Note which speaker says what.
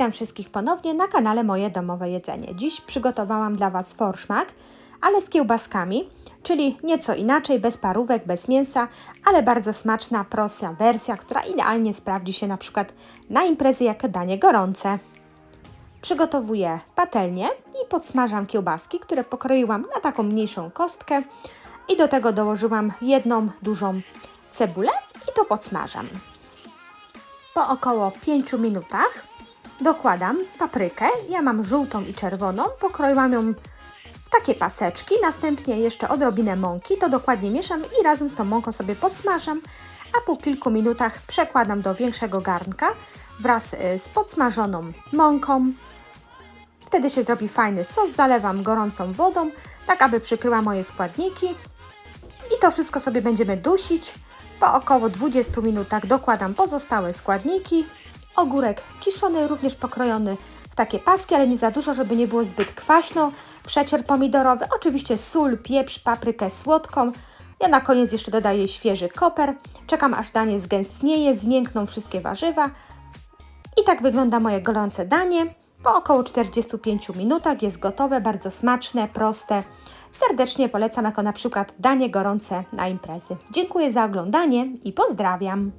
Speaker 1: Witam wszystkich ponownie na kanale Moje Domowe Jedzenie. Dziś przygotowałam dla Was forszmak, ale z kiełbaskami, czyli nieco inaczej, bez parówek, bez mięsa, ale bardzo smaczna, prosta wersja, która idealnie sprawdzi się na przykład na imprezy jako danie gorące. Przygotowuję patelnię i podsmażam kiełbaski, które pokroiłam na taką mniejszą kostkę i do tego dołożyłam jedną dużą cebulę i to podsmażam. Po około 5 minutach dokładam paprykę. Ja mam żółtą i czerwoną. Pokroiłam ją w takie paseczki. Następnie jeszcze odrobinę mąki. To dokładnie mieszam i razem z tą mąką sobie podsmażam. A po kilku minutach przekładam do większego garnka wraz y, z podsmażoną mąką. Wtedy się zrobi fajny sos. Zalewam gorącą wodą, tak aby przykryła moje składniki. I to wszystko sobie będziemy dusić. Po około 20 minutach dokładam pozostałe składniki. Ogórek kiszony, również pokrojony w takie paski, ale nie za dużo, żeby nie było zbyt kwaśno. Przecier pomidorowy, oczywiście sól, pieprz, paprykę słodką. Ja na koniec jeszcze dodaję świeży koper. Czekam aż danie zgęstnieje, zmiękną wszystkie warzywa. I tak wygląda moje gorące danie. Po około 45 minutach jest gotowe, bardzo smaczne, proste. Serdecznie polecam jako na przykład danie gorące na imprezy. Dziękuję za oglądanie i pozdrawiam.